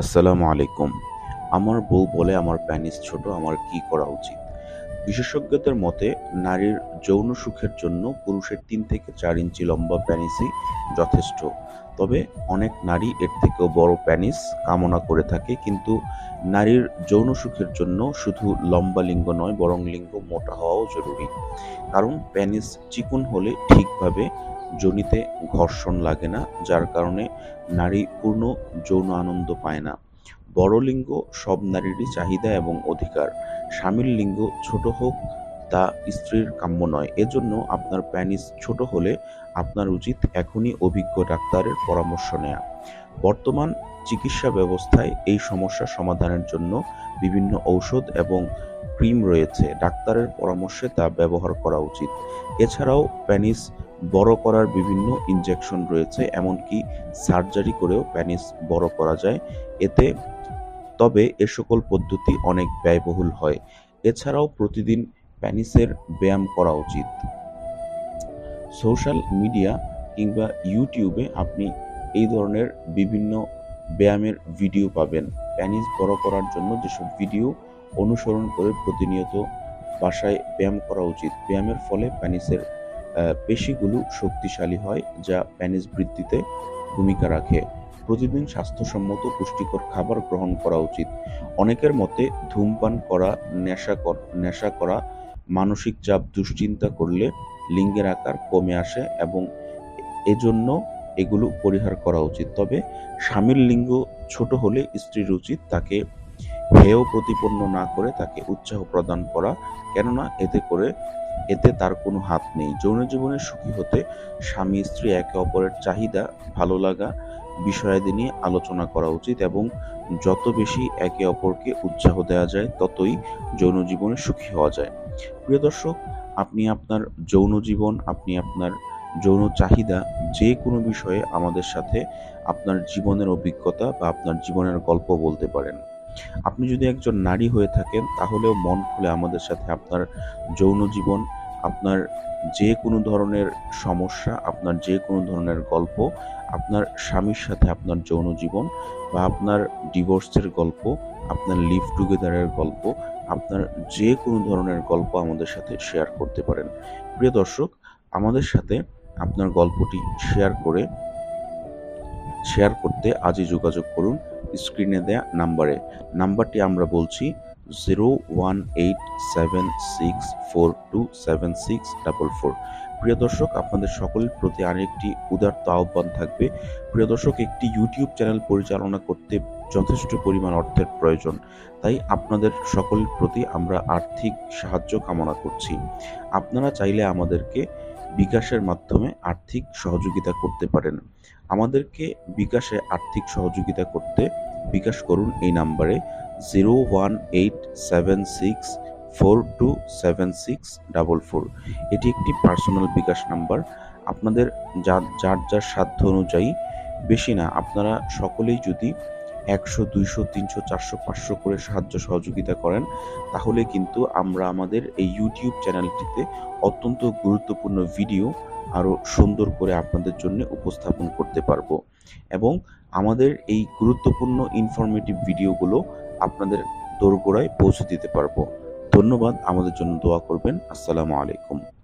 আসসালামু আলাইকুম। আমার বউ বলে আমার প্যানিস ছোট, আমার কি করা উচিত? বিশেষজ্ঞদের মতে, নারীর যৌন সুখের জন্য পুরুষের তিন থেকে চার ইঞ্চি লম্বা প্যানিসই যথেষ্ট। তবে অনেক নারী এর থেকেও বড় প্যানিস কামনা করে থাকে, কিন্তু নারীর যৌন সুখের জন্য শুধু লম্বা লিঙ্গ নয়, বরং লিঙ্গ মোটা হওয়াও জরুরি। কারণ প্যানিস চিকুন হলে ঠিকভাবে যোনিতে ঘর্ষণ লাগে না, যার কারণে নারী পূর্ণ যৌন আনন্দ পায় না। বড় লিঙ্গ সব নারীরই চাহিদা এবং অধিকার। স্বামীর লিঙ্গ ছোট হোক, তা স্ত্রীর কাম্য নয়। এজন্য আপনার প্যানিস ছোট হলে আপনার উচিত এখনই অভিজ্ঞ ডাক্তারের পরামর্শ নেওয়া বর্তমান চিকিৎসা ব্যবস্থায় এই সমস্যা সমাধানের জন্য বিভিন্ন ঔষধ এবং ক্রিম রয়েছে। ডাক্তারের পরামর্শে তা ব্যবহার করা উচিত। এছাড়াও প্যানিস বড় করার বিভিন্ন ইনজেকশন রয়েছে, এমনকি সার্জারি করেও প্যানিস বড় করা যায়। এতে তবে এ সকল পদ্ধতি অনেক ব্যয়বহুল হয়। এছাড়াও প্রতিদিন প্যানিসের ব্যায়াম করা উচিত। সোশ্যাল মিডিয়া কিংবা ইউটিউবে আপনি এই ধরনের বিভিন্ন ব্যায়ামের ভিডিও পাবেন। প্যানিস বড় করার জন্য যেসব ভিডিও অনুসরণ করে প্রতিনিয়ত বাসায় ব্যায়াম করা উচিত। ব্যায়ামের ফলে প্যানিসের পেশিগুলো শক্তিশালী হয়, যা প্যানিস বৃদ্ধিতে ভূমিকা রাখে। প্রতিদিন স্বাস্থ্যসম্মত পুষ্টিকর খাবার গ্রহণ করা উচিত। অনেকের মতে, ধূমপান করা, নেশা নেশা করা, মানসিক চাপ, দুশ্চিন্তা করলে লিঙ্গের আকার কমে আসে এবং এজন্য এগুলো পরিহার করা উচিত। তবে স্বামীর লিঙ্গ ছোট হলে স্ত্রীর উচিত তাকে হেয় প্রতিপন্ন না করে তাকে উৎসাহ প্রদান করা, কেননা এতে করে, এতে তার কোনো হাত নেই। যৌন জীবনে সুখী হতে স্বামী, স্ত্রী একে অপরের চাহিদা, ভালো লাগা, বিষয়াদি নিয়ে আলোচনা করা উচিত এবং যত বেশি একে অপরকে উৎসাহ দেওয়া যায়, ততই যৌন জীবনে সুখী হওয়া যায়। প্রিয় দর্শক, আপনি আপনার যৌন জীবন, আপনি আপনার যৌন চাহিদা যে কোনো বিষয়ে আমাদের সাথে আপনার জীবনের অভিজ্ঞতা বা আপনার জীবনের গল্প বলতে পারেন। আপনি যদি একজন নারী হয়ে থাকেন, তাহলেও মন খুলে আমাদের সাথে আপনার যৌন জীবন, আপনার যে কোনো ধরনের সমস্যা, আপনার যে কোনো ধরনের গল্প, আপনার স্বামীর সাথে আপনার যৌন জীবন বা আপনার ডিভোর্সের গল্প, আপনার লিভ টুগেদারের গল্প, আপনার যে কোনো ধরনের গল্প আমাদের সাথে শেয়ার করতে পারেন। প্রিয় দর্শক, আমাদের সাথে আপনার গল্পটি শেয়ার করে, শেয়ার করতে আজই যোগাযোগ করুন। স্ক্রিনে দেয়া নাম্বারে। নাম্বারটি আমরা বলছি zero one eight seven six four two seven six double four. প্রিয় দর্শক, আপনাদের সকলের প্রতি আরেকটি উদারত আহ্বান থাকবে। প্রিয় দর্শক, একটি ইউটিউব চ্যানেল পরিচালনা করতে যথেষ্ট পরিমাণ অর্থের প্রয়োজন। তাই আপনাদের সকলের প্রতি আমরা আর্থিক সাহায্য কামনা করছি। আপনারা চাইলে আমাদেরকে বিকাশের মাধ্যমে আর্থিক সহযোগিতা করতে পারেন। আমাদেরকে বিকাশে আর্থিক সহযোগিতা করতে বিকাশ করুন এই নাম্বারে zero one eight seven six four two seven six double four. এটি একটি পার্সোনাল বিকাশ নাম্বার। আপনাদের যার যার যার সাধ্য অনুযায়ী, বেশি না, আপনারা সকলেই যদি একশো, দুইশো, তিনশো, চারশো, পাঁচশো করে সাহায্য সহযোগিতা করেন, তাহলে কিন্তু আমরা আমাদের এই ইউটিউব চ্যানেলটিতে অত্যন্ত গুরুত্বপূর্ণ ভিডিও আরও সুন্দর করে আপনাদের জন্য উপস্থাপন করতে পারব। এবং আমাদের এই গুরুত্বপূর্ণ ইনফরমেটিভ ভিডিওগুলো আপনাদের দোরগোড়ায় পৌঁছে দিতে পারব। ধন্যবাদ, আমাদের জন্য দোয়া করবেন। আসসালামু আলাইকুম।